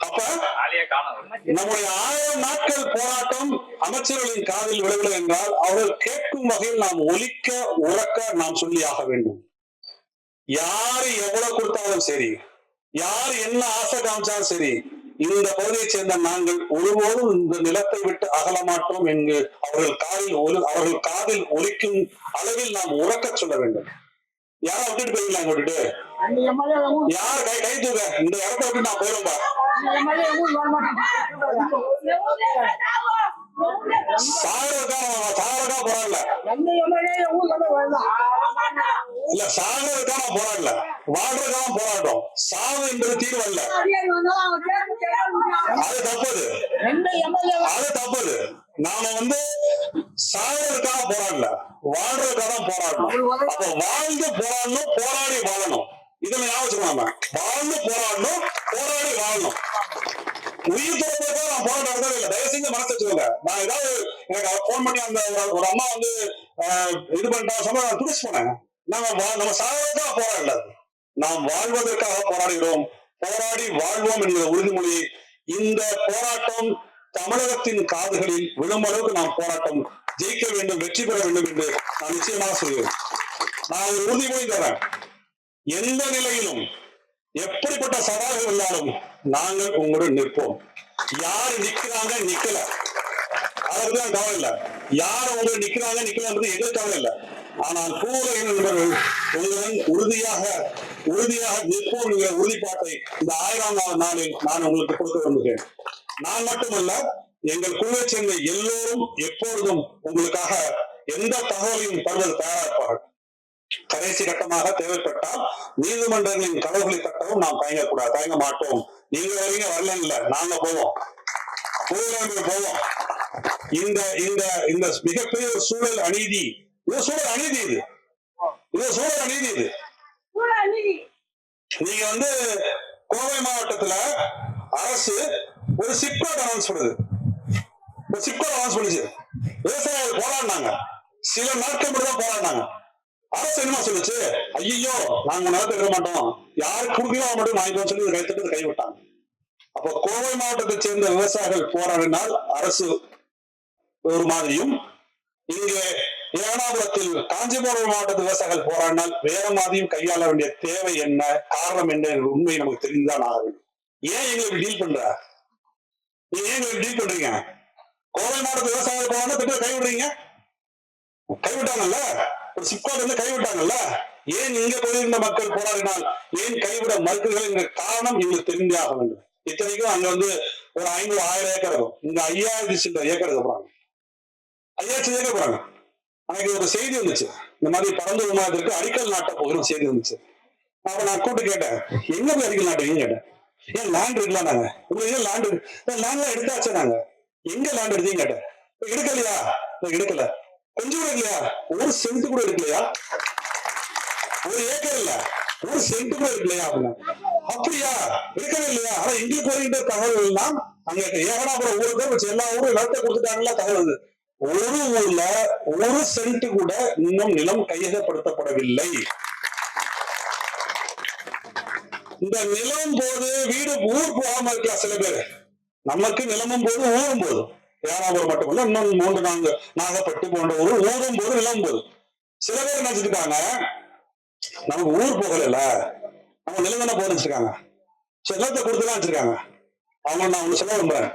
அப்ப நம்முடைய ஆயிரம் நாட்கள் போராட்டம் அமைச்சர்களின் காதில் விழவில்லை என்றால் அவர்கள் கேட்கும் வகையில் நாம் ஒலிக்க உறக்க நாம் சொல்லி ஆக வேண்டும். யாரு எவ்வளவு கொடுத்தாலும் சரி யார் என்ன ஆசை காமிச்சாலும் சரி இந்த பகுதியைச் சேர்ந்த நாங்கள் ஒருபோதும் இந்த நிலத்தை விட்டு அகல மாட்டோம் என்று அவர்கள் காதில் ஒலி அவர்கள் காதில் ஒலிக்கும் அளவில் நாம் உறக்க சொல்ல வேண்டும். யாரை விட்டுட்டு போயிருக்கலாம் விட்டுட்டு யார் கை கை தூக்க? இந்த இடத்த விட்டு நான் போயிரும்பா சாகிறதுக்காக சாகிறதுக்காக போராடல. இல்ல சாகிறதுக்காக போராடல. வாழ்றதுக்காக போராட்டம் சாவு என்பது தீர்வு அல்ல. அது தப்பது. அது தப்பது. நாம வந்து சாகிறதுக்காக போராடல. வாழ்றதுக்காக தான் போராடணும். அப்ப வாழ்ந்து போராடணும் போராடி வாழணும். இதுல ஞாபகம் வாழ்ந்து போராடணும் போராடி வாழணும். உயிர் துறப்பதற்காக நான் போராட்டம் நடத்தவே இல்லை. தயவு செஞ்சு மனசு வச்சுக்கோங்க. நான் ஏதாவது எனக்கு போன் பண்ணி அந்த ஒரு- அம்மா வந்து ஆஹ், இது பண்ணிட்டா சொன்னா நான் துடிச்சு போனேன். நாங்க நம்ம சாகிறதுக்காக போராடல. நாம் வாழ்வதற்காக போராடுகிறோம். போராடி வாழ்வோம் என்கிற உறுதிமொழி இந்த போராட்டம் தமிழகத்தின் காதுகளில் விழும் அளவுக்கு நாம் போராட்டம் ஜெயிக்க வேண்டும் வெற்றி பெற வேண்டும் என்று நான் நிச்சயமாக சொல்கிறேன். நான் ஒரு உறுதிமொழி தரேன். எந்த நிலையிலும் எப்படிப்பட்ட சவால்கள் இருந்தாலும் நாங்கள் உங்களுடன் நிற்போம். யார் நிக்கிறாங்க நிக்கல. அதற்குதான் கவலை இல்லை. யார் உங்களை நிக்கிறாங்க நிக்கல எது எங்களுக்கு கவலை இல்லை. ஆனால் கூறுகிற நண்பர்கள் உங்களுடன் உறுதியாக உறுதியாக நிற்போம் என்கிற உறுதிப்பாட்டை இந்த ஆயிரம் நாள் நாளில் நான் உங்களுக்கு கொடுக்க விரும்புகிறேன். நான் மட்டுமல்ல எங்கள் குழுவை சேர்ந்த எல்லோரும் எப்பொழுதும் உங்களுக்காக எந்த தகவலையும் தருவது தயாரிப்பார்கள் கடைசி கட்டமாக தேவைப்பட்டால் நீதிமன்றங்களின் கதவுகளை தட்டவும் நாம் தயங்கக்கூடாது தயங்க மாட்டோம். நீங்க வரீங்க வரல இல்ல. நாங்க போவோம். போகிறவங்க போவோம். இந்த இந்த இந்த மிகப்பெரிய ஒரு சூழல் அநீதி. இது சூழல் அநீதி இது. இது சூழல் அநீதி இது. நீங்க வந்து கோவை மாவட்டத்துல அரசு ஒரு சிப்காட் அனௌன்ஸ் பண்ணுது. ஒரு சிப்காட் அனௌன்ஸ் பண்ணுச்சு. விவசாயிகள் போராடினாங்க. சில நாட்கள் மட்டும் தான் போராடினாங்க. அரசு என்ன சொல்லுச்சு. ஐயோ நாங்க நிலத்தை விட மாட்டோம். யாருக்கு குடுக்கணும் மட்டும் வாங்கிக்கோன்னு சொல்லி கை கைவிட்டாங்க அப்ப கோவை மாவட்டத்தை சேர்ந்த விவசாயிகள் போராடினால் அரசு ஒரு மாதிரியும் இங்கே ஏனாபுரத்தில் காஞ்சிபுரம் மாவட்டத்து விவசாயிகள் போராடினால் வேற மாதிரியும் கையாள வேண்டிய தேவை என்ன காரணம் என்ன என்ற உண்மை நமக்கு தெரிந்துதான் ஆக வேண்டும். ஏன் எங்களுக்கு டீல் பண்ற? நீங்க ஏன் எங்களுக்கு டீல் பண்றீங்க? கோவை மாவட்டத்து விவசாயிகள் போராடினா திட்டத்தை கைவிடுறீங்க? கைவிட்டாங்கல்ல? ஒரு வந்து கைவிட்டாங்கல்ல? ஏன் இங்க போயிருந்த மக்கள் போராடினால்? ஏன் கைவிட மறுக்கிறீர்கள் என்ற காரணம் எங்களுக்கு தெரிந்தே ஆக வேண்டும். இத்தனைக்கும் அங்க வந்து ஒரு ஐநூறு ஆயிரம் ஏக்கர் இருக்கும். இங்க ஐயாயிரத்தி சில்லற ஏக்கர் போறாங்க ஐயாயிரத்தி ஏக்கர் போறாங்க அன்னைக்கு ஒரு செய்தி வந்துச்சு. இந்த மாதிரி பரந்து விமானத்திற்கு அடிக்கல் நாட்ட போகிற செய்தி வந்துச்சு. அப்ப நான் கூப்பிட்டு கேட்டேன் எங்க போய் அடிக்கல் நாட்டுவீங்க கேட்டேன். ஏன் லேண்ட் இருக்கலாம் நாங்க? உங்களுக்கு ஏன் லேண்ட் லேண்ட்லாம் எடுத்தாச்சு நாங்க? எங்க லேண்ட் எடுத்தீங்க கேட்டேன். எடுக்கலையா? எடுக்கல. கொஞ்சம் கூட இல்லையா? ஒரு சென்ட் கூட இருக்கலையா ஒரு ஏக்கர் இல்ல. ஒரு சென்ட் கூட இருக்கலையா அப்படின்னா. அப்படியா? இருக்கவே இல்லையா? ஆனா எங்களுக்கு வருகின்ற தகவல் எல்லாம் அங்க ஏகனாபுரம் ஊருக்கு தான் வச்சு எல்லா ஊரும் நிலத்தை கொடுத்துட்டாங்களா தகவல் ஒரு ஊர்ல ஒரு சென்ட் கூட இன்னும் நிலம் கையகப்படுத்தப்படவில்லை. இந்த நிலம் போது வீடு ஊர் போகாம இருக்கலாம் சில பேர். நமக்கு நிலமும் போது ஊரும் போதும். ஏனாபுரம் மட்டுமல்ல இன்னும் மூன்று நான்கு நாகப்பட்டு போன்ற ஊர் ஊரும் போது நிலம் போது. சில பேர் நினைச்சுக்கிட்டாங்க நமக்கு ஊர் போகல நம்ம நிலம் தானே போதுன்னு வச்சிருக்காங்க. சரி, நிலத்தை கொடுத்துலாம் வச்சிருக்காங்க. அவங்க நான் ஒண்ணு சொல்ல விரும்புறேன்.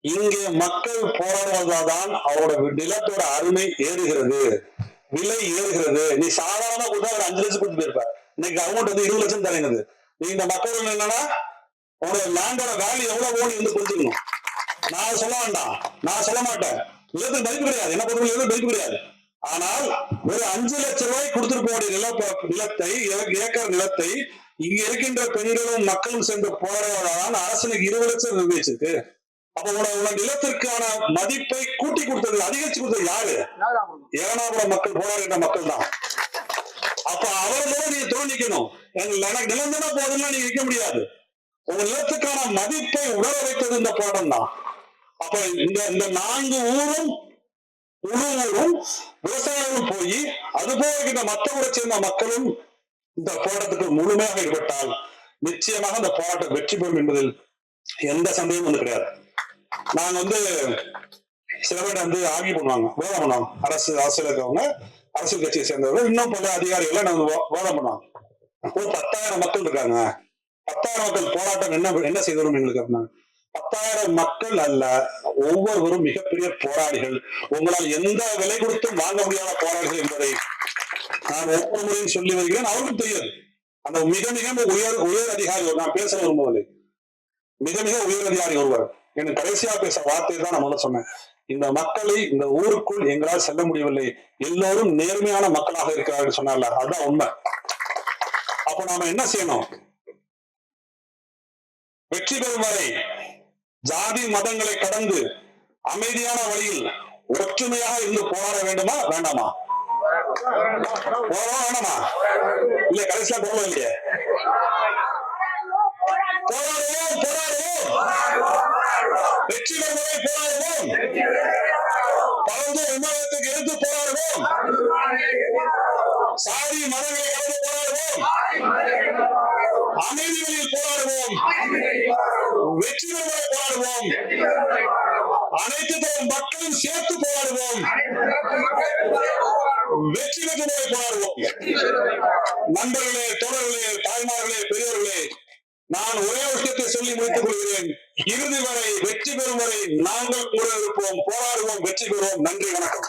இங்கே மக்கள் போராடுவதால்தான் அவரோட நிலத்தோட அருமை ஏறுகிறது. விலை ஏறுகிறது. நீ சாதாரணமா கொடுத்தா ஒரு அஞ்சு லட்சம் கொடுத்து போயிருப்ப இன்னைக்கு அமௌண்ட் வந்து இருபது லட்சம் தரங்குது. நீ இந்த மக்கள் என்னன்னா உங்களோட லேண்டோட வேல்யூ எவ்வளவு போகணும் வந்து புரிஞ்சுக்கணும் நான் சொல்ல வேண்டாம். நான் சொல்ல மாட்டேன். நிலத்துக்கு மதிப்பு கிடையாது. என்ன பொறுத்த எதுவும் மதிப்பு கிடையாது. ஆனால் ஒரு அஞ்சு லட்சம் ரூபாய் கொடுத்துருக்க வேண்டிய நில நிலத்தை ஏக்கர் நிலத்தை இங்க இருக்கின்ற பெண்களும் மக்களும் சேர்ந்து போராடுவதால் அரசனுக்கு இருபது லட்சம் நிர்ணயிச்சிருக்கு அப்ப உன உன நிலத்திற்கான மதிப்பை கூட்டி கொடுத்தது அதிகரிச்சு கொடுத்தது யாரு? ஏனாபுரம் மக்கள் போராடுகின்ற மக்கள் தான் அப்ப அவர்களோட நீங்க துணை எங்க- எனக்கு நிலம் தானே போதுன்னா நீங்க நிக்க முடியாது. உங்க நிலத்துக்கான மதிப்பை உணர வைத்தது இந்த போராட்டம் தான் அப்ப இந்த இந்த நான்கு ஊரும் முழு ஊரும் போய் அது போகின்ற மற்ற ஊரை சேர்ந்த மக்களும் இந்த போராட்டத்துக்கு முழுமையாக ஈடுபட்டால் நிச்சயமாக இந்த போராட்டம் வெற்றி பெறும் என்பதில் எந்த சந்தேகமும் வந்து கிடையாது. நாங்க வந்து சில பேர் வந்து ஆகி பண்ணுவாங்க வேதம் பண்ணுவாங்க. அரசு அரசியல் இருக்கவங்க அரசியல் கட்சியை சேர்ந்தவர்கள் இன்னும் பல அதிகாரிகளை நாங்க வேதம் பண்ணுவாங்க. ஒரு பத்தாயிரம் மக்கள் இருக்காங்க. பத்தாயிரம் மக்கள் போராட்டம் என்ன என்ன செய்தோம் எங்களுக்கு அப்படின்னாங்க பத்தாயிரம் மக்கள் அல்ல ஒவ்வொருவரும் மிகப்பெரிய போராளிகள். உங்களால் எந்த விலை கொடுத்தும் வாங்க முடியாத போராளிகள் என்பதை நான் ஒவ்வொரு முறையும் சொல்லி வருகிறேன். அவருக்கும் தெரியாது. அந்த மிக மிக உயர் உயர் அதிகாரி ஒரு- நான் பேச விரும்பவில்லை மிக மிக உயர் அதிகாரி ஒருவர். எனக்கு கடைசியா பேச வார்த்தையை தான் நான் முதல்ல சொன்னேன். இந்த மக்களை இந்த ஊருக்குள் எங்களால் செல்ல முடியவில்லை. எல்லோரும் நேர்மையான மக்களாக இருக்கிறார்கள் சொன்னார்ல அதுதான் உண்மை. அப்ப நாம என்ன செய்யணும்? வெற்றி பெறும் வரை ஜாதி மதங்களை கடந்து அமைதியான வழியில் ஒற்றுமையாக இருந்து போராட வேண்டுமா வேண்டாமா? போராட வேண்டாமா? இல்ல கடைசியா போகல இல்லையே? போராடுவோம் போராடுவோம். வெற்றி பெறும் போராடுவோம். பறந்து விமானத்துக்கு எடுத்து போராடுவோம். சாதி மதங்களை கடந்து போராடுவோம். அமைதி வழியில் போராடுவோம். வெற்றி பெறும் போராடுவோம் அனைத்து தரப்பு மக்களும் சேர்த்து போராடுவோம் வெற்றி பெற்று போராடுவோம் நண்பர்களே தோழர்களே தாய்மார்களே பெரியவர்களே நான் ஒரே விஷயத்தை சொல்லி முடித்துக் கொள்கிறேன் இறுதி வரை வெற்றி பெறும் வரை நாங்கள் கூட இருப்போம் போராடுவோம் வெற்றி பெறுவோம். நன்றி வணக்கம்.